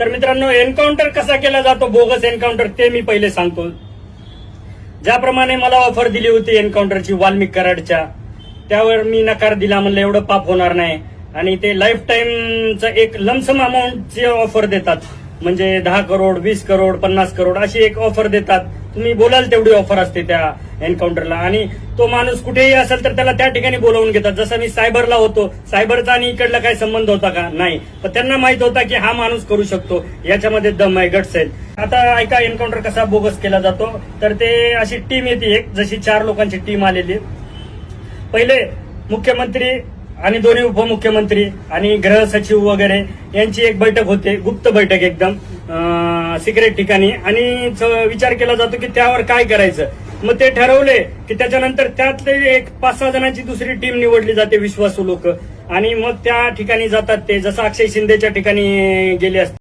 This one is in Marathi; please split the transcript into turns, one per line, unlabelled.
तर मित्रांनो एन्काउंटर कसा केला जातो? बोगस एन्काउंटर ते मी पहिले सांगतो. ज्याप्रमाणे मला ऑफर दिली होती एन्काउंटरची वाल्मिक कराडच्या त्यावर मी नकार दिला म्हणलं एवढं पाप होणार नाही. आणि ते लाईफ टाईमचं एक लमसम अमाऊंटची ऑफर देतात. म्हणजे दहा करोड वीस करोड पन्नास करोड अशी एक ऑफर देतात. तुम्ही बोलाल तेवढी ऑफर असते त्या एन्काउंटरला आणि तो माणूस कुठेही असेल तर त्याला त्या ठिकाणी बोलावून घेतात. जसं मी सायबरला होतो. सायबरचा आणि इकडला काही संबंध होता का? नाही. पण त्यांना माहीत होता की हा माणूस करू शकतो. याच्यामध्ये दम आहे गट्स आहेत. आता ऐका एन्काउंटर कसा बोगस केला जातो? तर ते अशी टीम येते एक जशी चार लोकांची टीम आलेली. पहिले मुख्यमंत्री आणि दोन्ही उपमुख्यमंत्री आणि गृह सचिव वगैरे यांची एक बैठक होते गुप्त बैठक एकदम सिक्रेट ठिकाणी. आणि च- विचार केला जातो की त्यावर काय करायचं? मग ते ठरवले की त्याच्यानंतर त्यातले एक पाच सहा जणांची दुसरी टीम निवडली जाते विश्वासू लोक. आणि मग त्या ठिकाणी जातात ते. जसं अक्षय शिंदेच्या ठिकाणी गेले असतात